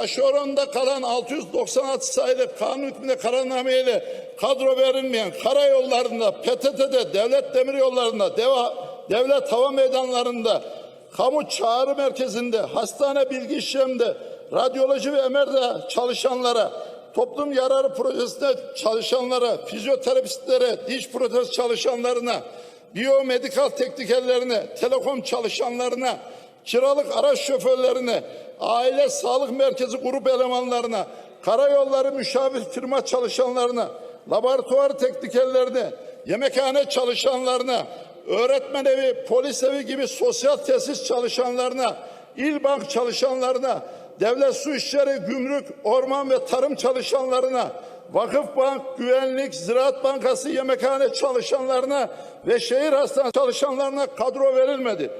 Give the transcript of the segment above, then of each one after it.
taşeronda kalan 696 sayılı kanun hükmünde kararnameyle kadro verilmeyen karayollarında, PTT'de, devlet demiryollarında, deva, devlet hava meydanlarında, kamu çağrı merkezinde, hastane bilgi işlemde, radyoloji ve MR'de çalışanlara, toplum yararı projesinde çalışanlara, fizyoterapistlere, diş protez çalışanlarına, biyomedikal teknikerlerine, telekom çalışanlarına, kiralık araç şoförlerine, aile sağlık merkezi grup elemanlarına, karayolları müşavir firma çalışanlarına, laboratuvar teknikerlerine, yemekhane çalışanlarına, öğretmen evi, polis evi gibi sosyal tesis çalışanlarına, il bank çalışanlarına, devlet su işleri, gümrük, orman ve tarım çalışanlarına, vakıf bank, güvenlik, ziraat bankası, yemekhane çalışanlarına ve şehir hastanesi çalışanlarına kadro verilmedi.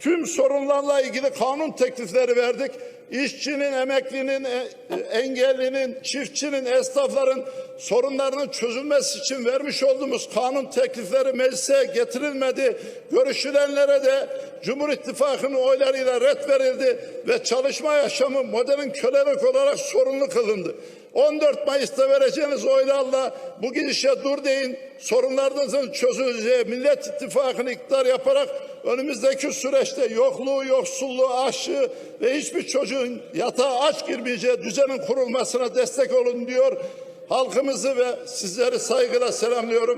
Tüm sorunlarla ilgili kanun teklifleri verdik. İşçinin, emeklinin, e- engellinin, çiftçinin, esnafların sorunlarının çözülmesi için vermiş olduğumuz kanun teklifleri meclise getirilmedi. Görüşülenlere de Cumhur İttifakı'nın oylarıyla red verildi ve çalışma yaşamı modern kölelik olarak sorunlu kılındı. 14 Mayıs'ta vereceğiniz oylarla bu gidişe dur deyin. Sorunlarınızın çözüleceği Millet İttifakı'nı iktidar yaparak önümüzdeki süreçte yokluğu, yoksulluğu, açlığı ve hiçbir çocuğun yatağa aç girmeyeceği düzenin kurulmasına destek olun diyor. Halkımızı ve sizleri saygıyla selamlıyorum.